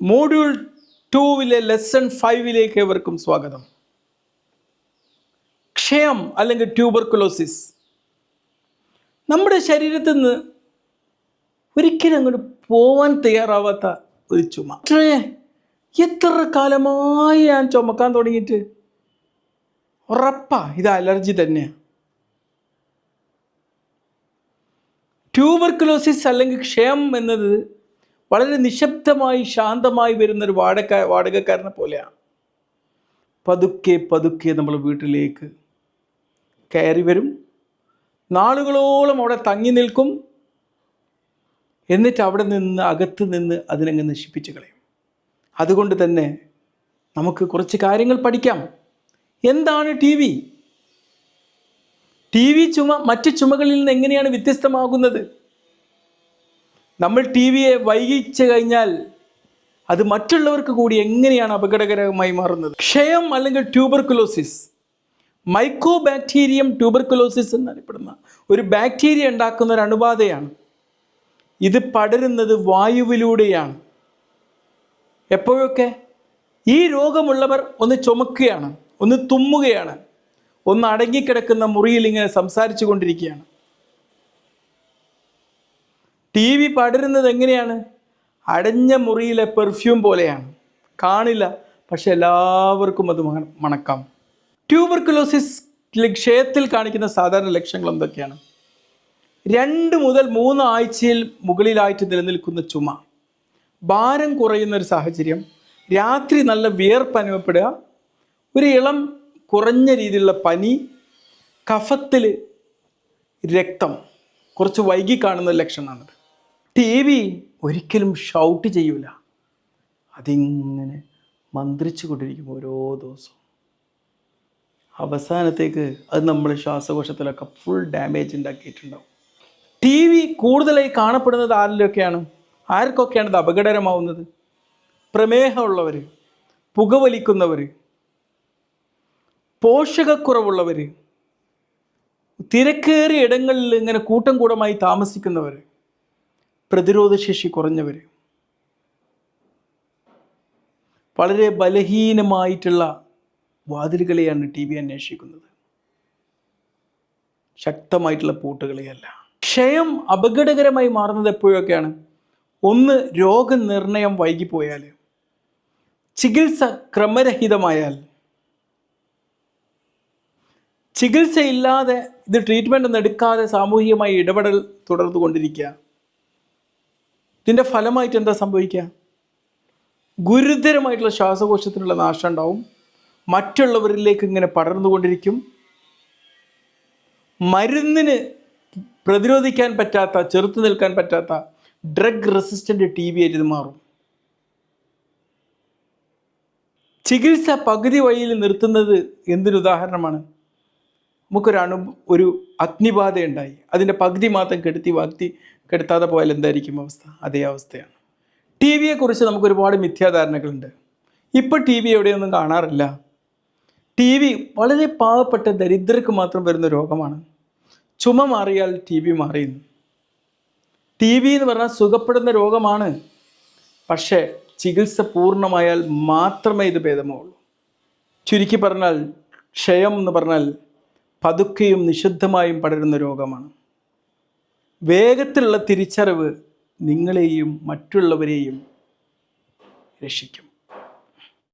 Module ടൂവിലെ lesson ഫൈവിലേക്ക് ഏവർക്കും സ്വാഗതം. ക്ഷയം അല്ലെങ്കിൽ ട്യൂബർക്കുലോസിസ് നമ്മുടെ ശരീരത്തിൽ നിന്ന് ഒരിക്കലും അങ്ങോട്ട് പോവാൻ തയ്യാറാവാത്ത ഒരു ചുമ. എത്ര കാലമായി ഞാൻ ചുമക്കാൻ തുടങ്ങിയിട്ട്? ഉറപ്പാ ഇത് അലർജി തന്നെയാണ് ട്യൂബർക്കുലോസിസ് അല്ലെങ്കിൽ ക്ഷയം എന്നത് വളരെ നിശബ്ദമായി ശാന്തമായി വരുന്നൊരു വാടക വാടകക്കാരനെ പോലെയാണ്. പതുക്കെ പതുക്കെ നമ്മൾ വീട്ടിലേക്ക് കയറി വരും. നാളുകളോളം അവിടെ തങ്ങി നിൽക്കും. എന്നിട്ട് അവിടെ നിന്ന് അകത്ത് നിന്ന് അതിനങ്ങ് നശിപ്പിച്ച് കളയും. അതുകൊണ്ട് തന്നെ നമുക്ക് കുറച്ച് കാര്യങ്ങൾ പഠിക്കാം. എന്താണ് ടി വി? ടി വി ചുമ മറ്റ് ചുമകളിൽ നിന്ന് എങ്ങനെയാണ് വ്യത്യസ്തമാകുന്നത്? നമ്മൾ ടി വിയെ വൈകിച്ചു കഴിഞ്ഞാൽ അത് മറ്റുള്ളവർക്ക് കൂടി എങ്ങനെയാണ് അപകടകരമായി മാറുന്നത്? ക്ഷയം അല്ലെങ്കിൽ ട്യൂബർക്കുലോസിസ് മൈക്രോ ബാക്ടീരിയം ട്യൂബർക്കുലോസിസ് എന്നറിയപ്പെടുന്ന ഒരു ബാക്ടീരിയ ഉണ്ടാക്കുന്ന ഒരു അണുബാധയാണ്. ഇത് പടരുന്നത് വായുവിലൂടെയാണ്. എപ്പോഴൊക്കെ? ഈ രോഗമുള്ളവർ ഒന്ന് ചുമക്കുകയാണ് ഒന്ന് തുമ്മുകയാണ് ഒന്ന് അടങ്ങിക്കിടക്കുന്ന മുറിയിൽ ഇങ്ങനെ സംസാരിച്ചു കൊണ്ടിരിക്കുകയാണ്. ടി വി പടരുന്നത് എങ്ങനെയാണ്? അടഞ്ഞ മുറിയിലെ പെർഫ്യൂം പോലെയാണ്. കാണില്ല പക്ഷെ എല്ലാവർക്കും അത് മണ- മണക്കാം. ട്യൂബർക്കുലോസിസ് ക്ഷയത്തിൽ കാണിക്കുന്ന സാധാരണ ലക്ഷണങ്ങൾ എന്തൊക്കെയാണ്? രണ്ട് മുതൽ മൂന്ന് ആഴ്ചയിൽ മുകളിലായിട്ട് നിലനിൽക്കുന്ന ചുമ. ഭാരം കുറയുന്ന ഒരു സാഹചര്യം. രാത്രി നല്ല വിയർപ്പ് അനുഭവപ്പെടുക. ഒരു ഇളം കുറഞ്ഞ രീതിയിലുള്ള പനി. കഫത്തിൽ രക്തം. കുറച്ച് വൈകി കാണുന്ന ലക്ഷണമാണത്. ടി വി ഒരിക്കലും ഷൗട്ട് ചെയ്യൂല. അതിങ്ങനെ മന്ത്രിച്ചു കൊണ്ടിരിക്കും ഓരോ ദിവസവും. അവസാനത്തേക്ക് അത് നമ്മൾ ശ്വാസകോശത്തിലൊക്കെ ഫുൾ ഡാമേജ് ഉണ്ടാക്കിയിട്ടുണ്ടാവും. ടി വി കൂടുതലായി കാണപ്പെടുന്നത് ആരിലൊക്കെയാണ്? ആർക്കൊക്കെയാണ് ഇത് അപകടകരമാവുന്നത്? പ്രമേഹമുള്ളവർ പുകവലിക്കുന്നവർ പോഷകക്കുറവുള്ളവർ തിരക്കേറിയ ഇടങ്ങളിൽ ഇങ്ങനെ കൂട്ടം കൂടമായി താമസിക്കുന്നവർ പ്രതിരോധശേഷി കുറഞ്ഞവർ വളരെ ബലഹീനമായിട്ടുള്ള വാതിലുകളെയാണ് ടി വി അന്വേഷിക്കുന്നത്. ശക്തമായിട്ടുള്ള പൂട്ടുകളെയല്ല. ക്ഷയം അപകടകരമായി മാറുന്നത് എപ്പോഴൊക്കെയാണ്? ഒന്ന് രോഗനിർണയം വൈകിപ്പോയാൽ ചികിത്സ ക്രമരഹിതമായാൽ. ചികിത്സയില്ലാതെ ഇത് ട്രീറ്റ്മെന്റ് ഒന്നും എടുക്കാതെ സാമൂഹികമായി ഇടപെടൽ തുടർന്നു കൊണ്ടിരിക്കുക ഇതിന്റെ ഫലമായിട്ട് എന്താ സംഭവിക്കുക? ഗുരുതരമായിട്ടുള്ള ശ്വാസകോശത്തിനുള്ള നാശം ഉണ്ടാവും. മറ്റുള്ളവരിലേക്ക് ഇങ്ങനെ പടർന്നുകൊണ്ടിരിക്കും. മരുന്നിന് പ്രതിരോധിക്കാൻ പറ്റാത്ത ചെറുത്തു നിൽക്കാൻ പറ്റാത്ത ഡ്രഗ് റെസിസ്റ്റന്റ് ടി ബി ആയിട്ട് ഇത് മാറും. ചികിത്സ പകുതി വഴിയിൽ നിർത്തുന്നത് എന്തൊരു ഉദാഹരണമാണ്? നമുക്കൊരു അണു ഒരു അഗ്നിബാധ ഉണ്ടായി അതിന്റെ പകുതി മാത്രം കെടുത്തി വാക്തി കെടുത്താതെ പോയാൽ എന്തായിരിക്കും അവസ്ഥ? അതേ അവസ്ഥയാണ്. ടി വിയെക്കുറിച്ച് നമുക്കൊരുപാട് മിഥ്യാധാരണകളുണ്ട്. ഇപ്പോൾ ടി വി എവിടെയൊന്നും കാണാറില്ല. ടി വി വളരെ പാവപ്പെട്ട ദരിദ്രർക്ക് മാത്രം വരുന്ന രോഗമാണ്. ചുമ മാറിയാൽ ടി വി മാറിയുന്നു. ടി വി എന്ന് പറഞ്ഞാൽ സുഖപ്പെടുന്ന രോഗമാണ്. പക്ഷേ ചികിത്സ പൂർണമായാൽ മാത്രമേ ഇത് ഭേദമാവുള്ളൂ. ചുരുക്കി പറഞ്ഞാൽ ക്ഷയം എന്ന് പറഞ്ഞാൽ പതുക്കെയും നിഷിദ്ധമായും പടരുന്ന രോഗമാണ്. വേഗത്തിലുള്ള തിരിച്ചറിവ് നിങ്ങളെയും മറ്റുള്ളവരെയും രക്ഷിക്കും.